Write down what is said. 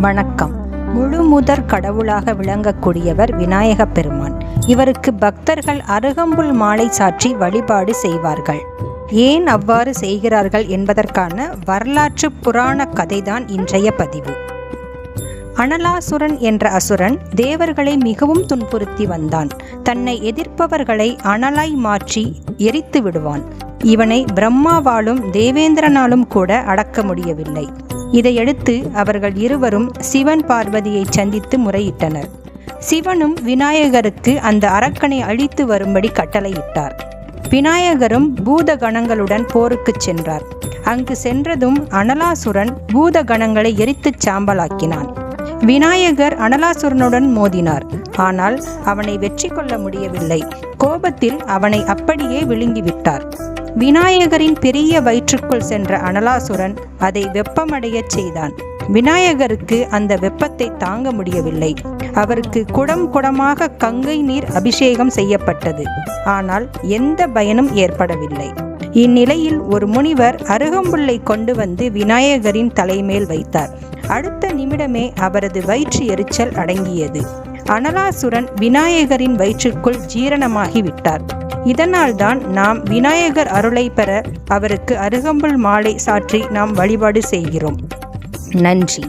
வணக்கம். முழு முதற் கடவுளாக விளங்கக்கூடியவர் விநாயகப் பெருமான். இவருக்கு பக்தர்கள் அருகம்புல் மாலை சாற்றி வழிபாடு செய்வார்கள். ஏன் அவ்வாறு செய்கிறார்கள் என்பதற்கான வரலாற்று புராண கதைதான் இன்றைய பதிவு. அனலாசுரன் என்ற அசுரன் தேவர்களை மிகவும் துன்புறுத்தி வந்தான். தன்னை எதிர்ப்பவர்களை அனலாய் மாற்றி எரித்து விடுவான். இவனை பிரம்மாவாலும் தேவேந்திரனாலும் கூட அடக்க முடியவில்லை. இதையடுத்து அவர்கள் இருவரும் சிவன் பார்வதியை சந்தித்து முறையிட்டனர். சிவனும் விநாயகருக்கு அந்த அரக்கனை அழித்து வரும்படி கட்டளையிட்டார். விநாயகரும் பூத கணங்களுடன் போருக்குச் சென்றார். அங்கு சென்றதும் அனலாசுரன் பூத கணங்களை எரித்துச் சாம்பலாக்கினான். விநாயகர் அனலாசுரனுடன் மோதினார். ஆனால் அவனை வெற்றி கொள்ள முடியவில்லை. கோபத்தில் அவனை அப்படியே விழுங்கிவிட்டார். விநாயகரின் பெரிய வயிற்றுக்குள் சென்ற அனலாசுரன் அதை வெப்பமடையச் செய்தான். விநாயகருக்கு அந்த வெப்பத்தை தாங்க முடியவில்லை. அவருக்கு குடம் குடமாக கங்கை நீர் அபிஷேகம் செய்யப்பட்டது. ஆனால் எந்த பயனும் ஏற்படவில்லை. இந்நிலையில் ஒரு முனிவர் அருகம்புல்லை கொண்டு வந்து விநாயகரின் தலைமேல் வைத்தார். அடுத்த நிமிடமே அவரது வயிற்று எரிச்சல் அடங்கியது. அனலாசுரன் விநாயகரின் வயிற்றுக்குள் ஜீரணமாகி விட்டார். இதனால்தான் நாம் விநாயகர் அருளை பெற அவருக்கு அருகம்புல் மாலை சாற்றி நாம் வழிபாடு செய்கிறோம். நன்றி.